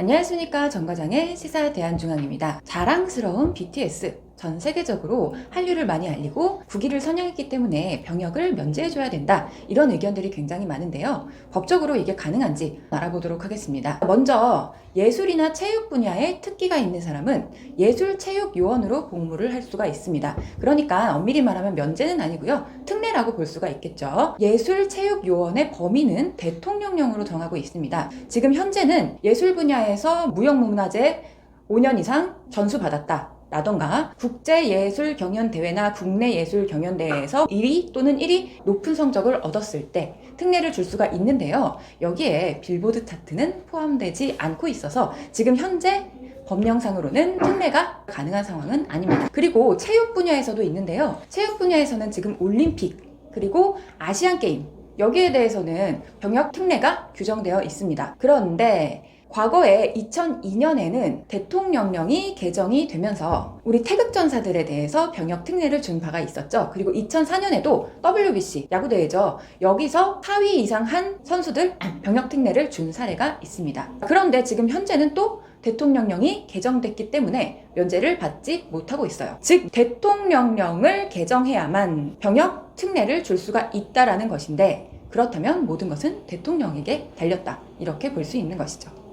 안녕하십니까 정과장의 시사 대한중앙입니다. 자랑스러운 BTS 전 세계적으로 한류를 많이 알리고 국위를 선양했기 때문에 병역을 면제해줘야 된다 이런 의견들이 굉장히 많은데요. 법적으로 이게 가능한지 알아보도록 하겠습니다. 먼저 예술이나 체육 분야에 특기가 있는 사람은 예술 체육 요원으로 복무를 할 수가 있습니다. 그러니까 엄밀히 말하면 면제는 아니고요. 특례라고 볼 수가 있겠죠. 예술 체육 요원의 범위는 대통령령으로 정하고 있습니다. 지금 현재는 예술 분야에서 무형문화재 5년 이상 전수 받았다. 라던가 국제예술 경연대회나 국내 예술 경연대회에서 1위 또는 1위 높은 성적을 얻었을 때 특례를 줄 수가 있는데요. 여기에 빌보드 차트는 포함되지 않고 있어서 지금 현재 법령상으로는 특례가 가능한 상황은 아닙니다. 그리고 체육 분야에서도 있는데요. 체육 분야에서는 지금 올림픽 그리고 아시안 게임 여기에 대해서는 병역 특례가 규정되어 있습니다. 그런데 과거에 2002년에는 대통령령이 개정이 되면서 우리 태극전사들에 대해서 병역 특례를 준 바가 있었죠. 그리고 2004년에도 WBC 야구대회죠. 여기서 4위 이상 한 선수들 병역 특례를 준 사례가 있습니다. 그런데 지금 현재는 또 대통령령이 개정됐기 때문에 면제를 받지 못하고 있어요. 즉 대통령령을 개정해야만 병역 특례를 줄 수가 있다라는 것인데 그렇다면 모든 것은 대통령에게 달렸다. 이렇게 볼 수 있는 것이죠.